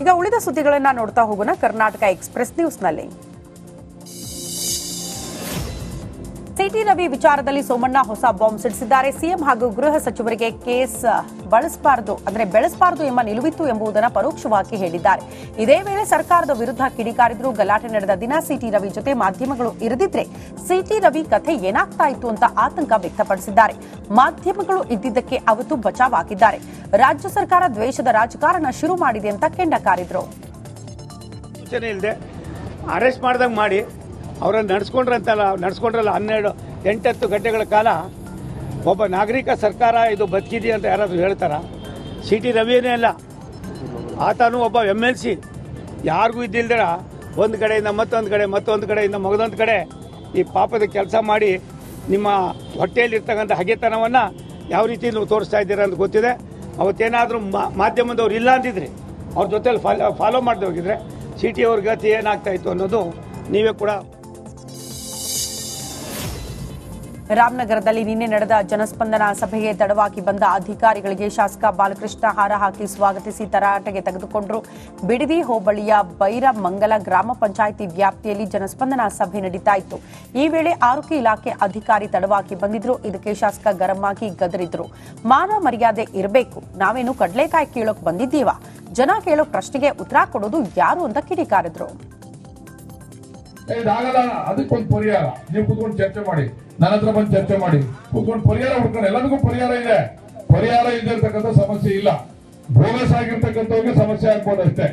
ಈಗ ಉಳಿದ ಸುದ್ದಿಗಳನ್ನ ನೋಡ್ತಾ ಹೋಗೋಣ ಕರ್ನಾಟಕ ಎಕ್ಸ್ಪ್ರೆಸ್ ನ್ಯೂಸ್ನಲ್ಲಿ ಸಿಟಿ ರವಿ ವಿಚಾರದಲ್ಲಿ ಸೋಮಣ್ಣ ಹೊಸ ಬಾಂಬ್ ಸಿಡಿಸಿದ್ದಾರೆ. ಸಿಎಂ ಹಾಗೂ ಗೃಹ ಸಚಿವರಿಗೆ ಕೇಸ್ ಬಳಸಬಾರದು, ಅಂದ್ರೆ ಬೆಳೆಸಬಾರದು ಎಂಬ ನಿಲುವಿತ್ತು ಎಂಬುದನ್ನು ಪರೋಕ್ಷವಾಗಿ ಹೇಳಿದ್ದಾರೆ. ಇದೇ ವೇಳೆ ಸರ್ಕಾರದ ವಿರುದ್ಧ ಕಿಡಿಕಾರಿದ್ರು, ಗಲಾಟೆ ನಡೆದ ದಿನ ಸಿಟಿ ರವಿ ಜೊತೆ ಮಾಧ್ಯಮಗಳು ಇರದಿದ್ರೆ ಸಿಟಿ ರವಿ ಕಥೆ ಏನಾಗ್ತಾ ಇತ್ತು ಅಂತ ಆತಂಕ ವ್ಯಕ್ತಪಡಿಸಿದ್ದಾರೆ. ಮಾಧ್ಯಮಗಳು ಇದ್ದಿದ್ದಕ್ಕೆ ಅವತ್ತು ಬಚಾವ್ ಆಗಿದ್ದಾರೆ ರಾಜ್ಯ ಸರ್ಕಾರ ದ್ವೇಷದ ರಾಜಕಾರಣ ಶುರು ಮಾಡಿದೆ ಅಂತ ಕೆಂಡಕಾರಿದ್ರು. ಅರೆಸ್ಟ್ ಮಾಡ್ದಂಗೆ ಮಾಡಿ ಅವರನ್ನು ನಡೆಸ್ಕೊಂಡ್ರಂತಲ್ಲ ನಡೆಸ್ಕೊಂಡ್ರಲ್ಲ ಹನ್ನೆರಡು, ಎಂಟತ್ತು ಗಂಟೆಗಳ ಕಾಲ ಒಬ್ಬ ನಾಗರಿಕ ಸರ್ಕಾರ ಇದು ಬದುಕಿದೆ ಅಂತ ಯಾರಾದರೂ ಹೇಳ್ತಾರ? ಸಿ ಟಿ ರವಿಯೇ ಅಲ್ಲ. ಆತನು ಒಬ್ಬ ಎಂ ಎಲ್ ಸಿ ಯಾರಿಗೂ ಇದ್ದಿಲ್ದಿರ ಒಂದು ಕಡೆಯಿಂದ ಮತ್ತೊಂದು ಕಡೆ, ಮತ್ತೊಂದು ಕಡೆಯಿಂದ ಮಗದೊಂದು ಕಡೆ ಈ ಪಾಪದ ಕೆಲಸ ಮಾಡಿ ನಿಮ್ಮ ಹೊಟ್ಟೆಯಲ್ಲಿರ್ತಕ್ಕಂಥ ಹಗೆತನವನ್ನು ಯಾವ ರೀತಿ ನೀವು ತೋರಿಸ್ತಾ ಇದ್ದೀರಾ ಅಂತ ಗೊತ್ತಿದೆ. ಅವತ್ತೇನಾದರೂ ಮಾಧ್ಯಮದವ್ರು ಇಲ್ಲ ಅಂತಿದ್ರಿ ಅವ್ರ ಜೊತೆಲಿ ಫಾಲೋ ಫಾಲೋ ಮಾಡದೆ ಹೋಗಿದ್ರೆ ಸಿ ಟಿ ಅವ್ರ ಗತಿ ಏನಾಗ್ತಾಯಿತ್ತು ಅನ್ನೋದು ನೀವೇ ಕೂಡ ರಾಮನಗರದಲ್ಲಿ ನಿನ್ನೆ ನಡೆದ ಜನಸ್ಪಂದನ ಸಭೆಗೆ ತಡವಾಗಿ ಬಂದ ಅಧಿಕಾರಿಗಳಿಗೆ ಶಾಸಕ ಬಾಲಕೃಷ್ಣ ಹಾರ ಹಾಕಿ ಸ್ವಾಗತಿಸಿ ತರಾಟೆಗೆ ತೆಗೆದುಕೊಂಡರು. ಬಿಡದಿ ಹೋಬಳಿಯ ಬೈರಮಂಗಲ ಗ್ರಾಮ ಪಂಚಾಯಿತಿ ವ್ಯಾಪ್ತಿಯಲ್ಲಿ ಜನಸ್ಪಂದನ ಸಭೆ ನಡೀತಾ ಇತ್ತು. ಈ ವೇಳೆ ಆರೋಗ್ಯ ಇಲಾಖೆ ಅಧಿಕಾರಿ ತಡವಾಗಿ ಬಂದಿದ್ರು. ಇದಕ್ಕೆ ಶಾಸಕ ಗರಂ ಆಗಿ ಗದರಿದ್ರು. ಮಾನ ಮರ್ಯಾದೆ ಇರಬೇಕು. ನಾವೇನು ಕಡಲೆಕಾಯಿ ಕೀಳೋಕ್ ಬಂದಿದ್ದೀವಾ? ಜನ ಕೇಳೋ ಪ್ರಶ್ನೆಗೆ ಉತ್ತರ ಕೊಡೋದು ಯಾರು ಅಂತ ಕಿಡಿಕಾರಿದ್ರು. ಇದಾಗಲ್ಲ ಅದಕ್ಕೊಂದು ಪರಿಹಾರ. ನೀವು ಕೂತ್ಕೊಂಡು ಚರ್ಚೆ ಮಾಡಿ, ನನ್ನ ಹತ್ರ ಬಂದು ಚರ್ಚೆ ಮಾಡಿ. ಕೂತ್ಕೊಂಡು ಪರಿಹಾರ ಹುಡ್ಕೊಂಡು ಎಲ್ಲದಕ್ಕೂ ಪರಿಹಾರ ಇದೆ. ಪರಿಹಾರ ಇದ್ದಿರ್ತಕ್ಕಂಥ ಸಮಸ್ಯೆ ಇಲ್ಲ. ಬೋಗಸ್ ಆಗಿರ್ತಕ್ಕಂಥವ್ರಿಗೆ ಸಮಸ್ಯೆ ಆಗ್ಬೋದು ಅಷ್ಟೇ.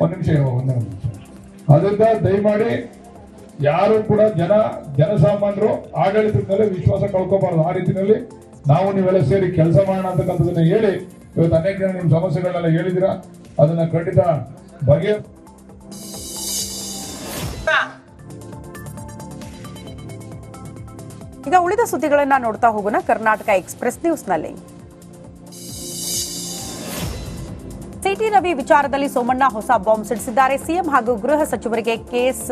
ಒಂದ್ ನಿಮಿಷ ಒಂದೇ ನಿಮಿಷ. ಅದರಿಂದ ದಯಮಾಡಿ ಯಾರು ಕೂಡ ಜನ, ಜನಸಾಮಾನ್ಯರು ಆಡಳಿತದ ಮೇಲೆ ವಿಶ್ವಾಸ ಕಳ್ಕೋಬಾರ್ದು. ಆ ರೀತಿಯಲ್ಲಿ ನಾವು ನೀವೆಲ್ಲ ಸೇರಿ ಕೆಲಸ ಮಾಡೋಣ ಅಂತಕ್ಕಂಥದ್ದನ್ನ ಹೇಳಿ, ಇವತ್ತು ಅನೇಕ ಜನ ನಿಮ್ಮ ಸಮಸ್ಯೆಗಳನ್ನೆಲ್ಲ ಹೇಳಿದಿರಾ ಅದನ್ನ ಖಂಡಿತ ಬಗೆ ಈಗ ಉಳಿದ ಸುದ್ದಿಗಳನ್ನ ನೋಡ್ತಾ ಹೋಗೋಣ ಕರ್ನಾಟಕ ಎಕ್ಸ್ಪ್ರೆಸ್ ನ್ಯೂಸ್ನಲ್ಲಿ ಸಿಟಿ ರವಿ ವಿಚಾರದಲ್ಲಿ ಸೋಮಣ್ಣ ಹೊಸ ಬಾಂಬ್ ಸಿಡಿಸಿದ್ದಾರೆ. ಸಿಎಂ ಹಾಗೂ ಗೃಹ ಸಚಿವರಿಗೆ ಕೇಸ್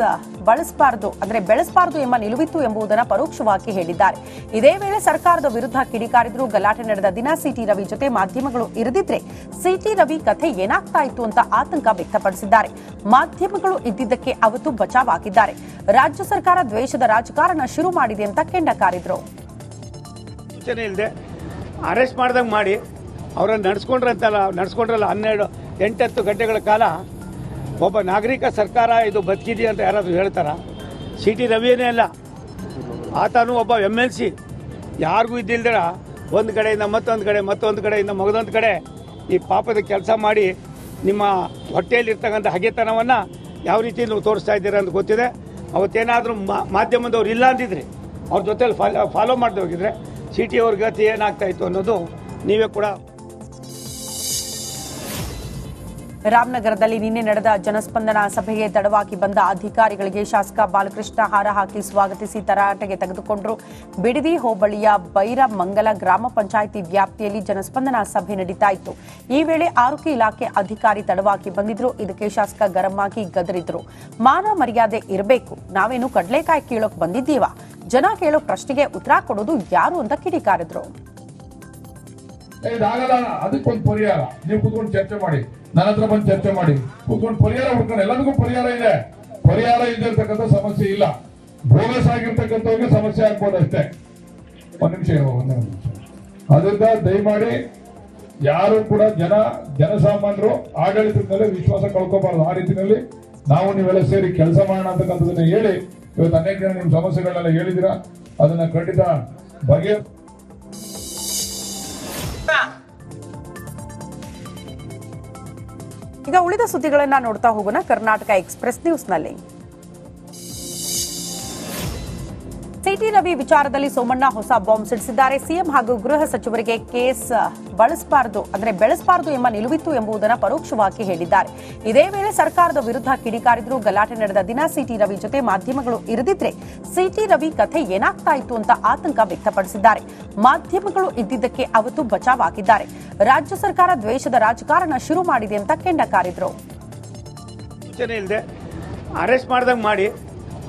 ಬಳಸಬಾರದು, ಅಂದ್ರೆ ಬೆಳೆಸಬಾರದು ಎಂಬ ನಿಲುವಿತ್ತು ಎಂಬುದನ್ನು ಪರೋಕ್ಷವಾಗಿ ಹೇಳಿದ್ದಾರೆ. ಇದೇ ವೇಳೆ ಸರ್ಕಾರದ ವಿರುದ್ಧ ಕಿಡಿಕಾರಿದ್ರು, ಗಲಾಟೆ ನಡೆದ ದಿನ ಸಿಟಿ ರವಿ ಜೊತೆ ಮಾಧ್ಯಮಗಳು ಇರದಿದ್ರೆ ಸಿಟಿ ರವಿ ಕಥೆ ಏನಾಗ್ತಾ ಇತ್ತು ಅಂತ ಆತಂಕ ವ್ಯಕ್ತಪಡಿಸಿದ್ದಾರೆ. ಮಾಧ್ಯಮಗಳು ಇದ್ದಿದ್ದಕ್ಕೆ ಅವತ್ತು ಬಚಾವ್ ಆಗಿದ್ದಾರೆ ರಾಜ್ಯ ಸರ್ಕಾರ ದ್ವೇಷದ ರಾಜಕಾರಣ ಶುರು ಮಾಡಿದೆ ಅಂತ ಕೆಂಡ ಕಾರಿದ್ರು ಸೂಚನೆ ಇಲ್ಲದೆ ಅರೆಸ್ಟ್ ಮಾಡ್ದಂಗೆ ಮಾಡಿ ಅವರನ್ನು ನಡೆಸ್ಕೊಂಡ್ರಂತಲ್ಲ ನಡೆಸ್ಕೊಂಡ್ರಲ್ಲ ಹನ್ನೆರಡು, ಎಂಟತ್ತು ಗಂಟೆಗಳ ಕಾಲ ಒಬ್ಬ ನಾಗರಿಕ ಸರ್ಕಾರ ಇದು ಬದುಕಿದೆ ಅಂತ ಯಾರಾದರೂ ಹೇಳ್ತಾರ? ಸಿ ಟಿ ರವಿಯೇ ಅಲ್ಲ. ಆತನು ಒಬ್ಬ ಎಂ ಎಲ್ ಸಿ ಯಾರಿಗೂ ಇದ್ದಿಲ್ದಿರ ಒಂದು ಕಡೆಯಿಂದ ಮತ್ತೊಂದು ಕಡೆ, ಮತ್ತೊಂದು ಕಡೆಯಿಂದ ಮಗದೊಂದು ಕಡೆ ಈ ಪಾಪದ ಕೆಲಸ ಮಾಡಿ ನಿಮ್ಮ ಹೊಟ್ಟೆಯಲ್ಲಿರ್ತಕ್ಕಂಥ ಹಗೆತನವನ್ನು ಯಾವ ರೀತಿ ನೀವು ತೋರಿಸ್ತಾ ಇದ್ದೀರಾ ಅಂತ ಗೊತ್ತಿದೆ. ಅವತ್ತೇನಾದರೂ ಮಾಧ್ಯಮದವ್ರು ಇಲ್ಲ ಅಂದಿದ್ರಿ, ಅವ್ರ ಜೊತೆಲಿ ಫಾಲೋ ಫಾಲೋ ಹೋಗಿದ್ರೆ ಸಿ ಟಿ ಅವ್ರ ಗತಿ ಏನಾಗ್ತಾಯಿತ್ತು ಅನ್ನೋದು ನೀವೇ ಕೂಡ ರಾಮನಗರದಲ್ಲಿ ನಿನ್ನೆ ನಡೆದ ಜನಸ್ಪಂದನ ಸಭೆಗೆ ತಡವಾಗಿ ಬಂದ ಅಧಿಕಾರಿಗಳಿಗೆ ಶಾಸಕ ಬಾಲಕೃಷ್ಣ ಹಾರ ಹಾಕಿ ಸ್ವಾಗತಿಸಿ ತರಾಟೆಗೆ ತೆಗೆದುಕೊಂಡರು. ಬಿಡದಿ ಹೋಬಳಿಯ ಬೈರಮಂಗಲ ಗ್ರಾಮ ಪಂಚಾಯಿತಿ ವ್ಯಾಪ್ತಿಯಲ್ಲಿ ಜನಸ್ಪಂದನ ಸಭೆ ನಡೀತಾ ಇತ್ತು ಈ ವೇಳೆ ಆರೋಗ್ಯ ಇಲಾಖೆ ಅಧಿಕಾರಿ ತಡವಾಗಿ ಬಂದಿದ್ರು. ಇದಕ್ಕೆ ಶಾಸಕ ಗರಂ ಆಗಿ ಗದರಿದ್ರು. ಮಾನ ಮರ್ಯಾದೆ ಇರಬೇಕು. ನಾವೇನು ಕಡಲೆಕಾಯಿ ಕೀಳೋಕ್ ಬಂದಿದ್ದೀವ? ಜನ ಕೇಳೋ ಪ್ರಶ್ನೆಗೆ ಉತ್ತರ ಕೊಡೋದು ಯಾರು ಅಂತ ಕಿಡಿಕಾರಿದ್ರು. ಇದಾಗಲ್ಲ ಅದಕ್ಕೊಂದು ಪರಿಹಾರ. ನೀವು ಕೂತ್ಕೊಂಡು ಚರ್ಚೆ ಮಾಡಿ. ನನ್ನ ಹತ್ರ ಬಂದು ಚರ್ಚೆ ಮಾಡಿ. ಕೂತ್ಕೊಂಡು ಪರಿಹಾರ ಹುಡ್ಕೊಂಡು ಎಲ್ಲದಕ್ಕೂ ಪರಿಹಾರ ಇದೆ. ಪರಿಹಾರ ಇದ್ದಿರ್ತಕ್ಕಂಥ ಸಮಸ್ಯೆ ಇಲ್ಲ. ಬೋಗಸ್ ಆಗಿರ್ತಕ್ಕಂಥವ್ರಿಗೆ ಸಮಸ್ಯೆ ಆಗ್ಬೋದು ಅಷ್ಟೇ. ಒಂದ್ ನಿಮಿಷ ಒಂದು ನಿಮಿಷ. ಅದರಿಂದ ದಯಮಾಡಿ ಯಾರು ಕೂಡ ಜನ, ಜನಸಾಮಾನ್ಯರು ಆಡಳಿತದ ಮೇಲೆ ವಿಶ್ವಾಸ ಕಳ್ಕೋಬಾರದು. ಆ ರೀತಿಯಲ್ಲಿ ನಾವು ನೀವೆಲ್ಲ ಸೇರಿ ಕೆಲಸ ಮಾಡೋಣ ಅಂತಕ್ಕಂಥದ್ದನ್ನ ಹೇಳಿ, ಇವತ್ತು ಅನೇಕ ಜನ ನಿಮ್ಮ ಸಮಸ್ಯೆಗಳನ್ನೆಲ್ಲ ಹೇಳಿದಿರಾ ಅದನ್ನ ಖಂಡಿತ ಬಗೆ ಈಗ ಉಳಿದ ಸುದ್ದಿಗಳನ್ನ ನೋಡ್ತಾ ಹೋಗೋಣ ಕರ್ನಾಟಕ ಎಕ್ಸ್ಪ್ರೆಸ್ ನ್ಯೂಸ್ನಲ್ಲಿ ಸಿಟಿ ರವಿ ವಿಚಾರದಲ್ಲಿ ಸೋಮಣ್ಣ ಹೊಸ ಬಾಂಬ್ ಸಿಡಿಸಿದ್ದಾರೆ. ಸಿಎಂ ಹಾಗೂ ಗೃಹ ಸಚಿವರಿಗೆ ಕೇಸ್ ಬಳಸಬಾರದು, ಅಂದ್ರೆ ಬೆಳೆಸಬಾರದು ಎಂಬ ನಿಲುವಿತ್ತು ಎಂಬುದನ್ನು ಪರೋಕ್ಷವಾಗಿ ಹೇಳಿದ್ದಾರೆ. ಇದೇ ವೇಳೆ ಸರ್ಕಾರದ ವಿರುದ್ಧ ಕಿಡಿಕಾರಿದ್ರು, ಗಲಾಟೆ ನಡೆದ ದಿನ ಸಿಟಿ ರವಿ ಜೊತೆ ಮಾಧ್ಯಮಗಳು ಇರದಿದ್ರೆ ಸಿಟಿ ರವಿ ಕಥೆ ಏನಾಗ್ತಾ ಇತ್ತು ಅಂತ ಆತಂಕ ವ್ಯಕ್ತಪಡಿಸಿದ್ದಾರೆ. ಮಾಧ್ಯಮಗಳು ಇದ್ದಿದ್ದಕ್ಕೆ ಅವತ್ತು ಬಚಾವ್ ಆಗಿದ್ದಾರೆ ರಾಜ್ಯ ಸರ್ಕಾರ ದ್ವೇಷದ ರಾಜಕಾರಣ ಶುರು ಮಾಡಿದೆ ಅಂತ ಕೆಂಡ ಕಾರಿದ್ರು ಸೂಚನೆ ಅರೆಸ್ಟ್ ಮಾಡ್ದಂಗೆ ಮಾಡಿ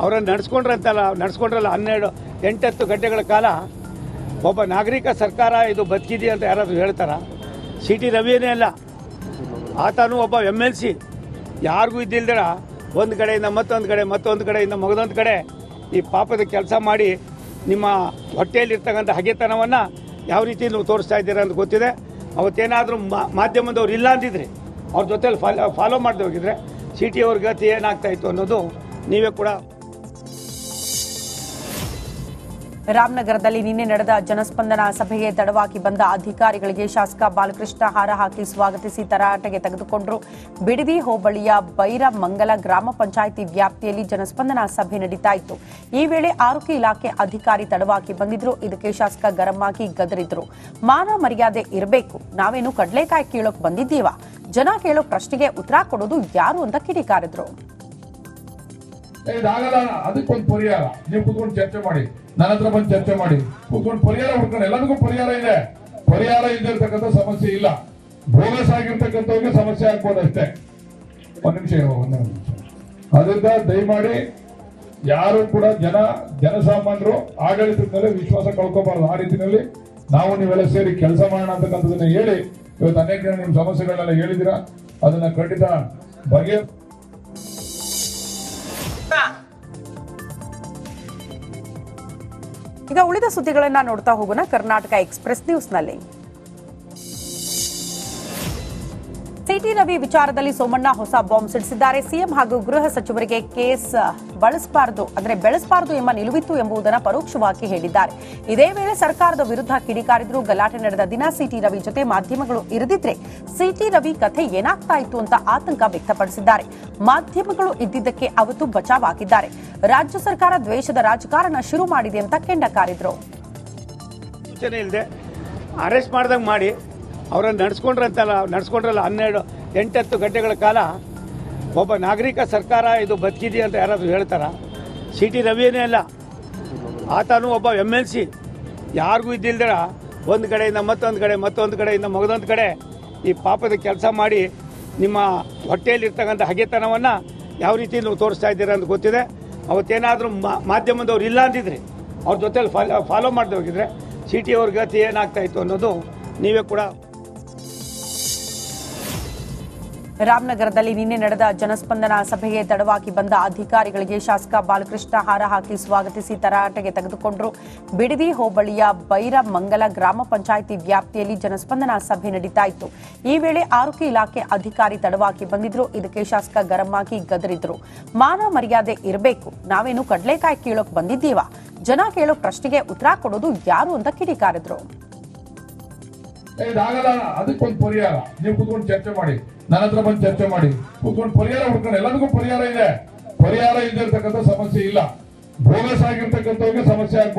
ಅವರನ್ನು ನಡೆಸ್ಕೊಂಡ್ರಂತಲ್ಲ ನಡೆಸ್ಕೊಂಡ್ರಲ್ಲ ಹನ್ನೆರಡು, ಎಂಟತ್ತು ಗಂಟೆಗಳ ಕಾಲ ಒಬ್ಬ ನಾಗರಿಕ ಸರ್ಕಾರ ಇದು ಬದುಕಿದೆ ಅಂತ ಯಾರಾದರೂ ಹೇಳ್ತಾರ? ಸಿ ಟಿ ರವಿಯೇ ಅಲ್ಲ. ಆತನು ಒಬ್ಬ ಎಂ ಎಲ್ ಸಿ. ಯಾರಿಗೂ ಇದ್ದಿಲ್ದಿರ ಒಂದು ಕಡೆಯಿಂದ ಮತ್ತೊಂದು ಕಡೆ, ಮತ್ತೊಂದು ಕಡೆಯಿಂದ ಮಗದೊಂದು ಕಡೆ ಈ ಪಾಪದ ಕೆಲಸ ಮಾಡಿ ನಿಮ್ಮ ಹೊಟ್ಟೆಯಲ್ಲಿರ್ತಕ್ಕಂಥ ಹಗೆತನವನ್ನು ಯಾವ ರೀತಿ ನೀವು ತೋರಿಸ್ತಾ ಇದ್ದೀರಾ ಅಂತ ಗೊತ್ತಿದೆ. ಅವತ್ತೇನಾದರೂ ಮಾಧ್ಯಮದವ್ರು ಇಲ್ಲ ಅಂದಿದ್ರಿ, ಅವ್ರ ಜೊತೆಲಿ ಫಾಲೋ ಫಾಲೋ ಮಾಡದೆ ಹೋಗಿದ್ರೆ ಸಿ ಟಿ ಅವ್ರ ಗತಿ ಏನಾಗ್ತಾಯಿತ್ತು ಅನ್ನೋದು ನೀವೇ ಕೂಡ ರಾಮನಗರದಲ್ಲಿ ನಿನ್ನೆ ನಡೆದ ಜನಸ್ಪಂದನ ಸಭೆಗೆ ತಡವಾಗಿ ಬಂದ ಅಧಿಕಾರಿಗಳಿಗೆ ಶಾಸಕ ಬಾಲಕೃಷ್ಣ ಹಾರ ಹಾಕಿ ಸ್ವಾಗತಿಸಿ ತರಾಟೆಗೆ ತೆಗೆದುಕೊಂಡರು. ಬಿಡದಿ ಹೋಬಳಿಯ ಬೈರಮಂಗಲ ಗ್ರಾಮ ಪಂಚಾಯಿತಿ ವ್ಯಾಪ್ತಿಯಲ್ಲಿ ಜನಸ್ಪಂದನ ಸಭೆ ನಡೀತಾ ಇತ್ತು ಈ ವೇಳೆ ಆರೋಗ್ಯ ಇಲಾಖೆ ಅಧಿಕಾರಿ ತಡವಾಗಿ ಬಂದಿದ್ರು. ಇದಕ್ಕೆ ಶಾಸಕ ಗರಂ ಆಗಿ ಗದರಿದ್ರು. ಮಾನ ಮರ್ಯಾದೆ ಇರಬೇಕು. ನಾವೇನು ಕಡಲೆಕಾಯಿ ಕೀಳೋಕ್ ಬಂದಿದ್ದೀವಾ? ಜನ ಕೇಳೋ ಪ್ರಶ್ನೆಗೆ ಉತ್ತರ ಕೊಡೋದು ಯಾರು ಅಂತ ಕಿಡಿಕಾರಿದ್ರು. ಇದಾಗಲ್ಲ ಅದಕ್ಕೊಂದು ಪರಿಹಾರ. ನೀವು ಕೂತ್ಕೊಂಡು ಚರ್ಚೆ ಮಾಡಿ. ನನ್ನ ಹತ್ರ ಬಂದು ಚರ್ಚೆ ಮಾಡಿ. ಕೂತ್ಕೊಂಡು ಪರಿಹಾರ ಹುಡ್ಕೊಂಡು, ಎಲ್ಲದಕ್ಕೂ ಪರಿಹಾರ ಇದೆ. ಪರಿಹಾರ ಇದ್ದಿರ್ತಕ್ಕಂಥ ಸಮಸ್ಯೆ ಇಲ್ಲ. ಬೋಗಸ್ ಆಗಿರ್ತಕ್ಕಂಥವ್ರಿಗೆ ಸಮಸ್ಯೆ ಆಗ್ಬೋದು ಅಷ್ಟೇ. ಒಂದ್ ನಿಮಿಷ ಒಂದು ನಿಮಿಷ. ಅದರಿಂದ ದಯಮಾಡಿ ಯಾರು ಕೂಡ ಜನ, ಜನಸಾಮಾನ್ಯರು ಆಡಳಿತದ ಮೇಲೆ ವಿಶ್ವಾಸ ಕಳ್ಕೋಬಾರ್ದು. ಆ ರೀತಿಯಲ್ಲಿ ನಾವು ನೀವೆಲ್ಲ ಸೇರಿ ಕೆಲಸ ಮಾಡೋಣ ಅಂತಕ್ಕಂಥದ್ದನ್ನ ಹೇಳಿ, ಇವತ್ತು ಅನೇಕ ನಿಮ್ಮ ಸಮಸ್ಯೆಗಳನ್ನೆಲ್ಲ ಹೇಳಿದಿರಾ ಅದನ್ನ ಖಂಡಿತ ಬಗೆ ಈಗ ಉಳಿದ ಸುದ್ದಿಗಳನ್ನ ನೋಡ್ತಾ ಹೋಗೋಣ ಕರ್ನಾಟಕ ಎಕ್ಸ್ಪ್ರೆಸ್ ನ್ಯೂಸ್ನಲ್ಲಿ ಸಿಟಿ ರವಿ ವಿಚಾರದಲ್ಲಿ ಸೋಮಣ್ಣ ಹೊಸ ಬಾಂಬ್ ಸಿಡಿಸಿದ್ದಾರೆ. ಸಿಎಂ ಹಾಗೂ ಗೃಹ ಸಚಿವರಿಗೆ ಕೇಸ್ ಬಳಸಬಾರದು, ಅಂದ್ರೆ ಬೆಳೆಸಬಾರದು ಎಂಬ ನಿಲುವಿತ್ತು ಎಂಬುದನ್ನು ಪರೋಕ್ಷವಾಗಿ ಹೇಳಿದ್ದಾರೆ. ಇದೇ ವೇಳೆ ಸರ್ಕಾರದ ವಿರುದ್ಧ ಕಿಡಿಕಾರಿದ್ರು, ಗಲಾಟೆ ನಡೆದ ದಿನ ಸಿಟಿ ರವಿ ಜೊತೆ ಮಾಧ್ಯಮಗಳು ಇರದಿದ್ರೆ ಸಿಟಿ ರವಿ ಕಥೆ ಏನಾಗ್ತಾ ಇತ್ತು ಅಂತ ಆತಂಕ ವ್ಯಕ್ತಪಡಿಸಿದ್ದಾರೆ. ಮಾಧ್ಯಮಗಳು ಇದ್ದಿದ್ದಕ್ಕೆ ಅವತ್ತು ಬಚಾವ್ ಆಗಿದ್ದಾರೆ ರಾಜ್ಯ ಸರ್ಕಾರ ದ್ವೇಷದ ರಾಜಕಾರಣ ಶುರು ಮಾಡಿದೆ ಅಂತ ಕೆಂಡ ಕಾರಿದ್ರು. ಅರೆಸ್ಟ್ ಮಾಡ್ದಂಗೆ ಮಾಡಿ, ಅವರನ್ನು ನಡೆಸ್ಕೊಂಡ್ರಂತಲ್ಲ, ನಡೆಸ್ಕೊಂಡ್ರಲ್ಲ ಹನ್ನೆರಡು, ಎಂಟತ್ತು ಗಂಟೆಗಳ ಕಾಲ ಒಬ್ಬ ನಾಗರಿಕ ಸರ್ಕಾರ ಇದು ಬದುಕಿದೆಯಾ ಅಂತ ಯಾರಾದರೂ ಹೇಳ್ತಾರ? ಸಿ ಟಿ ರವಿಯೇ ಅಲ್ಲ. ಆತನು ಒಬ್ಬ ಎಂ ಎಲ್ ಸಿ ಯಾರಿಗೂ ಇದ್ದಿಲ್ದಿರ? ಒಂದು ಕಡೆಯಿಂದ ಮತ್ತೊಂದು ಕಡೆ, ಮತ್ತೊಂದು ಕಡೆಯಿಂದ ಮಗದೊಂದು ಕಡೆ ಈ ಪಾಪದ ಕೆಲಸ ಮಾಡಿ ನಿಮ್ಮ ಹೊಟ್ಟೆಯಲ್ಲಿರ್ತಕ್ಕಂಥ ಹಗೆತನವನ್ನು ಯಾವ ರೀತಿ ನೀವು ತೋರಿಸ್ತಾ ಇದ್ದೀರಾ ಅಂತ ಗೊತ್ತಿದೆ. ಅವತ್ತೇನಾದರೂ ಮಾಧ್ಯಮದವ್ರು ಇಲ್ಲ ಅಂದಿದ್ರೆ, ಅವ್ರ ಜೊತೆಲಿ ಫಾಲೋ ಫಾಲೋ ಹೋಗಿದ್ರೆ ಸಿ ಟಿ ಅವ್ರ ಗತಿ ಏನಾಗ್ತಾಯಿತ್ತು ಅನ್ನೋದು ನೀವೇ ಕೂಡ ರಾಮನಗರದಲ್ಲಿ ನಿನ್ನೆ ನಡೆದ ಜನಸ್ಪಂದನ ಸಭೆಗೆ ತಡವಾಗಿ ಬಂದ ಅಧಿಕಾರಿಗಳಿಗೆ ಶಾಸಕ ಬಾಲಕೃಷ್ಣ ಹಾರ ಹಾಕಿ ಸ್ವಾಗತಿಸಿ ತರಾಟೆಗೆ ತೆಗೆದುಕೊಂಡರು. ಬಿಡದಿ ಹೋಬಳಿಯ ಬೈರಮಂಗಲ ಗ್ರಾಮ ಪಂಚಾಯಿತಿ ವ್ಯಾಪ್ತಿಯಲ್ಲಿ ಜನಸ್ಪಂದನ ಸಭೆ ನಡೀತಾ ಇತ್ತು ಈ ವೇಳೆ ಆರೋಗ್ಯ ಇಲಾಖೆ ಅಧಿಕಾರಿ ತಡವಾಗಿ ಬಂದಿದ್ರು. ಇದಕ್ಕೆ ಶಾಸಕ ಗರಂ ಆಗಿ ಗದರಿದ್ರು. ಮಾನ ಮರ್ಯಾದೆ ಇರಬೇಕು. ನಾವೇನು ಕಡಲೆಕಾಯಿ ಕೀಳೋಕ್ ಬಂದಿದ್ದೀವಾ? ಜನ ಕೇಳೋ ಪ್ರಶ್ನೆಗೆ ಉತ್ತರ ಕೊಡೋದು ಯಾರು ಅಂತ ಕಿಡಿಕಾರಿದ್ರು. ಇದಾಗಲ್ಲ ಅದಕ್ಕೊಂದು ಪರಿಹಾರ. ನೀವು ಕೂತ್ಕೊಂಡು ಚರ್ಚೆ ಮಾಡಿ. ನನ್ನ ಹತ್ರ ಬಂದು ಚರ್ಚೆ ಮಾಡಿ. ಕೂತ್ಕೊಂಡು ಪರಿಹಾರ ಹುಡ್ಕೊಂಡು, ಎಲ್ಲದಕ್ಕೂ ಪರಿಹಾರ ಇದೆ. ಪರಿಹಾರ ಇದ್ದಿರ್ತಕ್ಕಂಥ ಸಮಸ್ಯೆ ಇಲ್ಲ. ಬೋಗಸ್ ಆಗಿರ್ತಕ್ಕಂಥವ್ರಿಗೆ ಸಮಸ್ಯೆ ಆಗ್ಬೋದು.